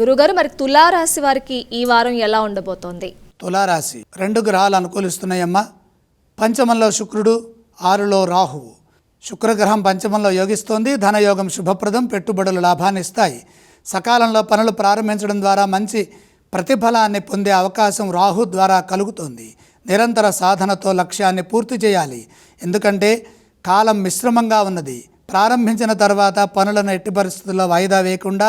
గురుగారు మరి తులారాశి వారికి ఈ వారం ఎలా ఉండబోతోంది? తులారాశి రెండు గ్రహాలు అనుకూలిస్తున్నాయమ్మా. పంచమంలో శుక్రుడు ఆరులో రాహువు. శుక్రగ్రహం పంచమంలో యోగిస్తోంది. ధనయోగం శుభప్రదం పెట్టుబడులు లాభాన్ని ఇస్తాయి. సకాలంలో పనులు ప్రారంభించడం ద్వారా మంచి ప్రతిఫలాన్ని పొందే అవకాశం రాహు ద్వారా కలుగుతుంది. నిరంతర సాధనతో లక్ష్యాన్ని పూర్తి చేయాలి. ఎందుకంటే కాలం మిశ్రమంగా ఉన్నది. ప్రారంభించిన తర్వాత పనులను ఎట్టి పరిస్థితుల్లో వాయిదా వేయకుండా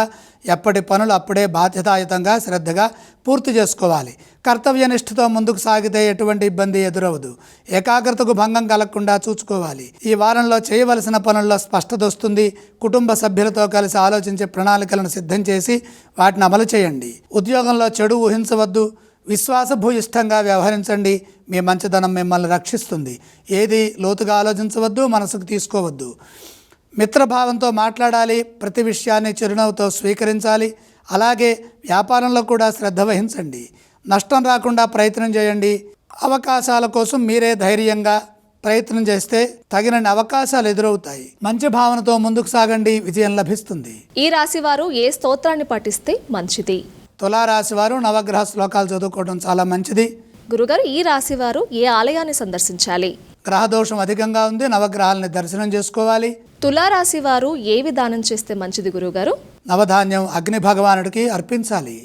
ఎప్పటి పనులు అప్పుడే బాధ్యతాయుతంగా శ్రద్ధగా పూర్తి చేసుకోవాలి. కర్తవ్యనిష్ఠతో ముందుకు సాగితే ఎటువంటి ఇబ్బంది ఎదురవదు. ఏకాగ్రతకు భంగం కలగకుండా చూసుకోవాలి. ఈ వారంలో చేయవలసిన పనుల్లో స్పష్టత వస్తుంది. కుటుంబ సభ్యులతో కలిసి ఆలోచించే ప్రణాళికలను సిద్ధం చేసి వాటిని అమలు చేయండి. ఉద్యోగంలో చెడు ఊహించవద్దు. విశ్వాసభూయిష్టంగా వ్యవహరించండి. మీ మంచితనం మిమ్మల్ని రక్షిస్తుంది. ఏది లోతుగా ఆలోచించవద్దు మనసుకు తీసుకోవద్దు. మిత్రభావంతో మాట్లాడాలి ప్రతి విషయాన్ని చిరునవ్వుతో స్వీకరించాలి. అలాగే వ్యాపారంలో కూడా శ్రద్ధ వహించండి. నష్టం రాకుండా ప్రయత్నం చేయండి. అవకాశాల కోసం మీరే ధైర్యంగా ప్రయత్నం చేస్తే తగినన్ని అవకాశాలు ఎదురవుతాయి. మంచి భావనతో ముందుకు సాగండి. విజయం లభిస్తుంది. ఈ రాశి వారు ఏ స్తోత్రాన్ని పఠిస్తే మంచిది? తులారాశి వారు నవగ్రహ శ్లోకాలు చదువుకోవడం చాలా మంచిది. గురుగారు ఈ రాశి వారు ఏ ఆలయాన్ని సందర్శించాలి? గ్రహదోషం అధికంగా ఉంది. నవగ్రహాలని దర్శనం చేసుకోవాలి. తులారాశి వారు ఏ విధానం చేస్తే మంచిది గురుగారు నవధాన్యం అగ్ని భగవానుడికి అర్పించాలి.